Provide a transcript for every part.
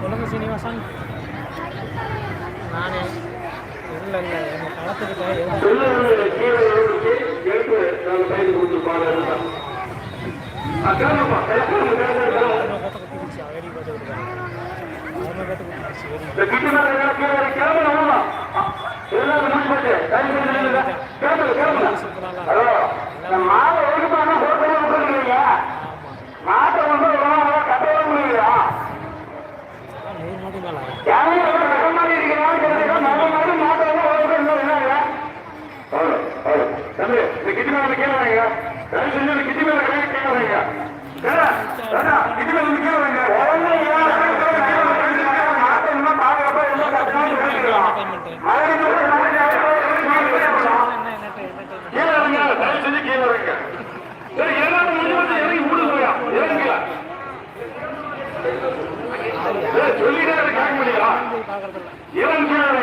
சொல்லுங்க சீனிவாசன். நானே. இல்லை இல்லை எங்கள் களத்துக்கிட்ட எழுத. கிட்டி மேல கேட்க கேட்க கிட்டி மேல கேட்க சொல்லிட்டு காக்க முடியல இளம் சூழலை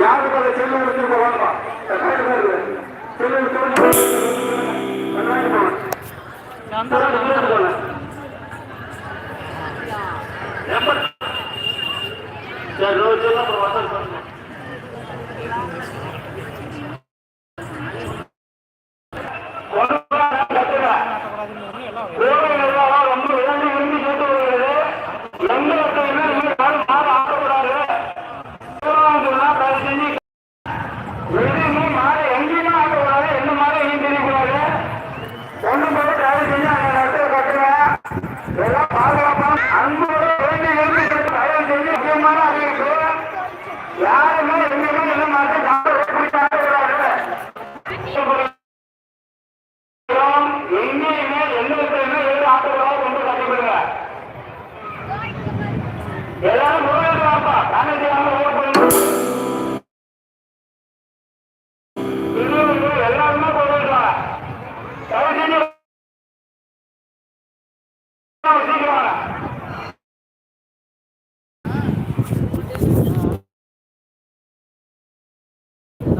யாருக்கு செல்லூர் செல்லூர் రోజుల్లో அதிகமான அறிவிப்பு யாருமே எங்கேயுமே இந்த மாதிரி எங்கேயுமே எங்களுக்குமே ஏழு ஆட்டோகளாக கொண்டு கட்டிவிடுங்க எல்லாரும் முருகன் பார்ப்பா காலேஜ்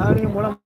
俺们不让。